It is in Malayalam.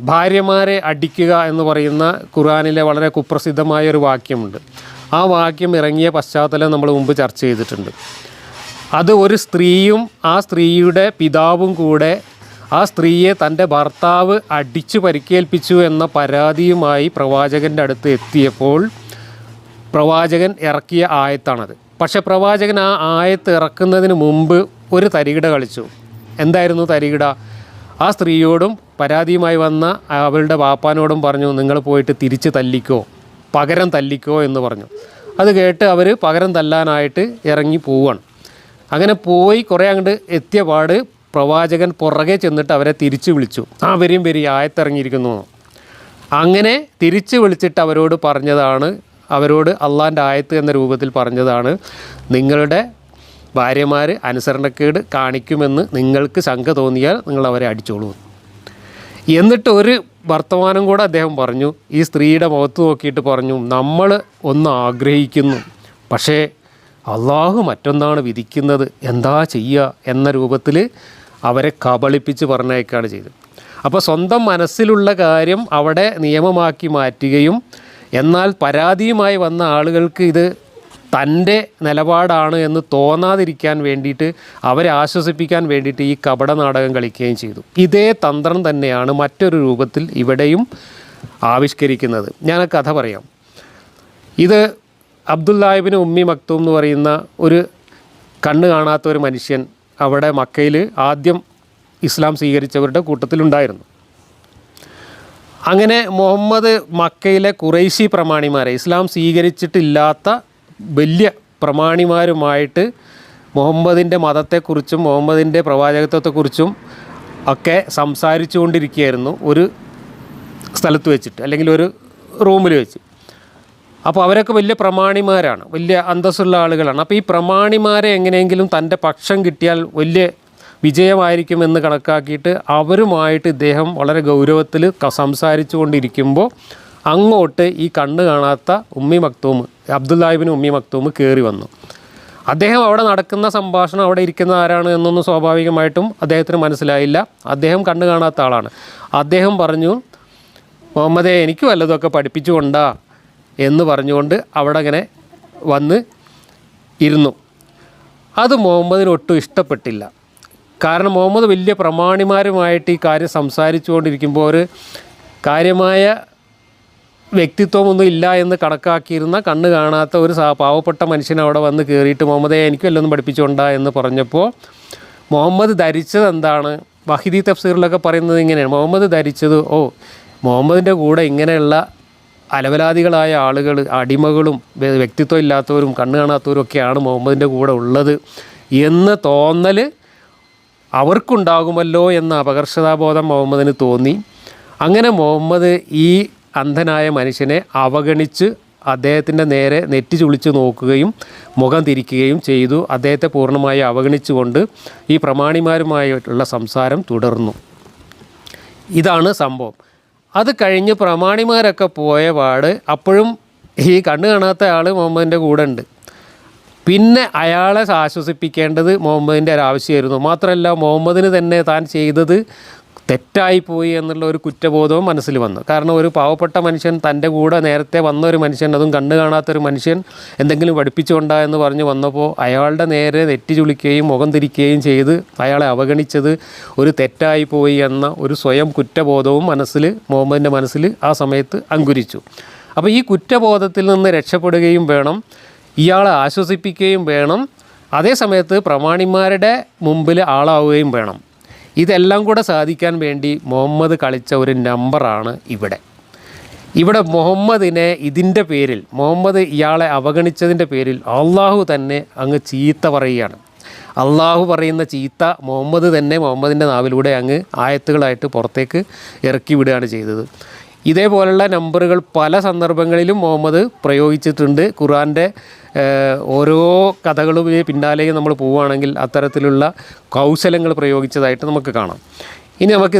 ഭാര്യമാരെ അടിക്കുക എന്ന് പറയുന്ന ഖുറാനിലെ വളരെ കുപ്രസിദ്ധമായ ഒരു വാക്യമുണ്ട്. ആ വാക്യം ഇറങ്ങിയ പശ്ചാത്തലം നമ്മൾ മുമ്പ് ചർച്ച ചെയ്തിട്ടുണ്ട്. അത് ഒരു സ്ത്രീയും ആ സ്ത്രീയുടെ പിതാവും കൂടെ ആ സ്ത്രീയെ തന്റെ ഭർത്താവ് അടിച്ചു പരിക്കേൽപ്പിച്ചു എന്ന പരാതിയുമായി പ്രവാചകന്റെ അടുത്ത് എത്തിയപ്പോൾ പ്രവാചകൻ ഇറക്കിയ ആയത്താണത്. പക്ഷേ പ്രവാചകൻ ആ ആയത്ത് ഇറക്കുന്നതിന് മുമ്പ് ഒരു തരികിട കളിച്ചു. എന്തായിരുന്നു തരികിട? ആ സ്ത്രീയോടും പരാതിയുമായി വന്ന അവളുടെ വാപ്പാനോടും പറഞ്ഞു നിങ്ങൾ പോയിട്ട് തിരിച്ച് തല്ലിക്കോ പകരം തല്ലിക്കോ എന്ന് പറഞ്ഞു. അത് കേട്ട് അവർ പകരം തല്ലാനായിട്ട് ഇറങ്ങി പോവുകയാണ് അങ്ങനെ പോയി കുറേ അങ്ങോട്ട് എത്തിയ പാട് പ്രവാചകൻ പുറകെ ചെന്നിട്ട് അവരെ തിരിച്ചു വിളിച്ചു. ആ വരും വരി ആയത്തിറങ്ങിയിരിക്കുന്നു. അങ്ങനെ തിരിച്ചു വിളിച്ചിട്ട് അവരോട് പറഞ്ഞതാണ് അവരോട് അള്ളാന്റെ ആയത്ത് എന്ന രൂപത്തിൽ പറഞ്ഞതാണ് നിങ്ങളുടെ ഭാര്യമാർ അനുസരണക്കേട് കാണിക്കുമെന്ന് നിങ്ങൾക്ക് ശങ്ക തോന്നിയാൽ നിങ്ങൾ അവരെ അടിച്ചോളൂ. എന്നിട്ട് ഒരു വർത്തമാനം കൂടെ അദ്ദേഹം പറഞ്ഞു. ഈ സ്ത്രീയുടെ മുഖത്ത് നോക്കിയിട്ട് പറഞ്ഞു നമ്മൾ ഒന്ന് ആഗ്രഹിക്കുന്നു. പക്ഷേ അള്ളാഹു മറ്റൊന്നാണ് വിധിക്കുന്നത്. എന്താ ചെയ്യുക എന്ന രൂപത്തിൽ അവരെ കബളിപ്പിച്ച് പറഞ്ഞയക്കുകയാണ് ചെയ്തത്. അപ്പോൾ സ്വന്തം മനസ്സിലുള്ള കാര്യം അവിടെ നിയമമാക്കി മാറ്റുകയും എന്നാൽ പരാതിയുമായി വന്ന ആളുകൾക്ക് ഇത് തന്റെ നിലപാടാണ് എന്ന് തോന്നാതിരിക്കാൻ വേണ്ടിയിട്ട് അവരെ ആശ്വസിപ്പിക്കാൻ വേണ്ടിയിട്ട് ഈ കപട നാടകം കളിക്കുകയും ചെയ്തു. ഇതേ തന്ത്രം തന്നെയാണ് മറ്റൊരു രൂപത്തിൽ ഇവിടെയും ആവിഷ്കരിക്കുന്നത്. ഞാൻ കഥ പറയാം. ഇത് അബ്ദുല്ലാഹിബിന് ഉമ്മി മക്തൂം എന്ന് പറയുന്ന ഒരു കണ്ണ് കാണാത്ത ഒരു മനുഷ്യൻ അവിടെ മക്കയിൽ ആദ്യം ഇസ്ലാം സ്വീകരിച്ചവരുടെ കൂട്ടത്തിലുണ്ടായിരുന്നു. അങ്ങനെ മുഹമ്മദ് മക്കയിലെ കുറേശി പ്രമാണിമാരെ ഇസ്ലാം സ്വീകരിച്ചിട്ടില്ലാത്ത വലിയ പ്രമാണിമാരുമായിട്ട് മുഹമ്മദിന്റെ മതത്തെക്കുറിച്ചും മുഹമ്മദിന്റെ പ്രവാചകത്വത്തെക്കുറിച്ചും ഒക്കെ സംസാരിച്ചു കൊണ്ടിരിക്കുകയായിരുന്നു ഒരു സ്ഥലത്ത് വെച്ചിട്ട് അല്ലെങ്കിൽ ഒരു റൂമിൽ വെച്ച്. അപ്പോൾ അവരൊക്കെ വലിയ പ്രമാണിമാരാണ് വലിയ അന്തസ്സുള്ള ആളുകളാണ്. അപ്പോൾ ഈ പ്രമാണിമാരെ എങ്ങനെയെങ്കിലും തന്റെ പക്ഷം കിട്ടിയാൽ വലിയ വിജയമായിരിക്കുമെന്ന് കണക്കാക്കിയിട്ട് അവരുമായിട്ട് ഇദ്ദേഹം വളരെ ഗൗരവത്തിൽ സംസാരിച്ചു കൊണ്ടിരിക്കുമ്പോൾ അങ്ങോട്ട് ഈ കണ്ണ് കാണാത്ത ഉമ്മി മക്തൂം അബ്ദുല്ലാഹിബിന് ഉമ്മി മക്തൂം കയറി വന്നു. അദ്ദേഹം അവിടെ നടക്കുന്ന സംഭാഷണം അവിടെ ഇരിക്കുന്ന ആരാണ് എന്നൊന്നും സ്വാഭാവികമായിട്ടും അദ്ദേഹത്തിന് മനസ്സിലായില്ല. അദ്ദേഹം കണ്ണു കാണാത്ത ആളാണ്. അദ്ദേഹം പറഞ്ഞു മുഹമ്മദെ എനിക്ക് വല്ലതൊക്കെ പഠിപ്പിച്ചുകൊണ്ടാ എന്ന് പറഞ്ഞുകൊണ്ട് അവിടെ അങ്ങനെ വന്ന് ഇരുന്നു. അത് മുഹമ്മദിന് ഒട്ടും ഇഷ്ടപ്പെട്ടില്ല. കാരണം മുഹമ്മദ് വലിയ പ്രമാണിമാരുമായിട്ട് ഈ കാര്യം സംസാരിച്ചുകൊണ്ടിരിക്കുമ്പോൾ ഒരു കാര്യമായ വ്യക്തിത്വമൊന്നും ഇല്ല എന്ന് കണക്കാക്കിയിരുന്ന കണ്ണ് കാണാത്ത ഒരു പാവപ്പെട്ട മനുഷ്യൻ അവിടെ വന്ന് കയറിയിട്ട് മുഹമ്മദെ എനിക്ക് വല്ലതൊന്നും പഠിപ്പിച്ചുകൊണ്ടാ എന്ന് പറഞ്ഞപ്പോൾ മുഹമ്മദ് ധരിച്ചത് എന്താണ്? വഹിദി തഫ്സീറിലൊക്കെ പറയുന്നത് ഇങ്ങനെയാണ്. മുഹമ്മദ് ധരിച്ചത് ഓ മുഹമ്മദിന്റെ കൂടെ ഇങ്ങനെയുള്ള അലവലാദികളായ ആളുകൾ അടിമകളും വ്യ- വ്യക്തിത്വം ഇല്ലാത്തവരും കണ്ണ് കാണാത്തവരും ഒക്കെയാണ് മുഹമ്മദിന്റെ കൂടെ ഉള്ളത് എന്ന് തോന്നൽ അവർക്കുണ്ടാകുമല്ലോ എന്ന അപകർഷതാബോധം മുഹമ്മദിന് തോന്നി. അങ്ങനെ മുഹമ്മദ് ഈ അന്ധനായ മനുഷ്യനെ അവഗണിച്ച് അദ്ദേഹത്തിന്റെ നേരെ നെറ്റി ചുളിച്ച് നോക്കുകയും മുഖം തിരിക്കുകയും ചെയ്തു. അദ്ദേഹത്തെ പൂർണമായി അവഗണിച്ചുകൊണ്ട് ഈ പ്രമാണിമാരുമായിട്ടുള്ള സംസാരം തുടർന്നു. ഇതാണ് സംഭവം. അത് കഴിഞ്ഞ് പ്രമാണിമാരൊക്കെ പോയ പാട് അപ്പോഴും ഈ കണ്ണു കാണാത്ത ആൾ മുഹമ്മദിന്റെ കൂടെ ഉണ്ട്. പിന്നെ അയാളെ ആശ്വസിപ്പിക്കേണ്ടത് മുഹമ്മദിന്റെ ഒരു ആവശ്യമായിരുന്നു മാത്രമല്ല മുഹമ്മദിന് തന്നെ താൻ ചെയ്തത് തെറ്റായിപ്പോയി എന്നുള്ള ഒരു കുറ്റബോധവും മനസ്സിൽ വന്നു. കാരണം ഒരു പാവപ്പെട്ട മനുഷ്യൻ തന്റെ കൂടെ നേരത്തെ വന്ന ഒരു മനുഷ്യൻ അതും കണ്ണു കാണാത്തൊരു മനുഷ്യൻ എന്തെങ്കിലും പഠിപ്പിച്ചുകൊണ്ടാ എന്ന് പറഞ്ഞ് വന്നപ്പോൾ അയാളുടെ നേരെ നെറ്റി ചുളിക്കുകയും മുഖം തിരിക്കുകയും ചെയ്ത് അയാളെ അവഗണിച്ചത് ഒരു തെറ്റായി പോയി എന്ന ഒരു സ്വയം കുറ്റബോധവും മനസ്സിൽ മുഹമ്മദിന്റെ മനസ്സിൽ ആ സമയത്ത് അങ്കുരിച്ചു. അപ്പോൾ ഈ കുറ്റബോധത്തിൽ നിന്ന് രക്ഷപ്പെടുകയും വേണം ഇയാളെ ആശ്വസിപ്പിക്കുകയും വേണം. അതേ സമയത്ത് പ്രമാണിമാരുടെ മുമ്പിൽ ആളാവുകയും വേണം. ഇതെല്ലാം കൂടെ സാധിക്കാൻ വേണ്ടി മുഹമ്മദ് കളിച്ച ഒരു നമ്പറാണ് ഇവിടെ. ഇവിടെ മുഹമ്മദിനെ ഇതിന്റെ പേരിൽ മുഹമ്മദ് ഇയാളെ അവഗണിച്ചതിന്റെ പേരിൽ അള്ളാഹു തന്നെ അങ്ങ് ചീത്ത പറയുകയാണ്. അള്ളാഹു പറയുന്ന ചീത്ത മുഹമ്മദ് തന്നെ മുഹമ്മദിന്റെ നാവിലൂടെ അങ്ങ് ആയത്തുകളായിട്ട് പുറത്തേക്ക് ഇറക്കി വിടുകയാണ് ചെയ്തത്. ഇതേപോലുള്ള നമ്പറുകൾ പല സന്ദർഭങ്ങളിലും മുഹമ്മദ് പ്രയോഗിച്ചിട്ടുണ്ട്. ഖുറാന്റെ ഓരോ കഥകളും പിന്നാലെയും നമ്മൾ പോവുകയാണെങ്കിൽ അത്തരത്തിലുള്ള കൗശലങ്ങൾ പ്രയോഗിച്ചതായിട്ട് നമുക്ക് കാണാം. ഇനി നമുക്ക്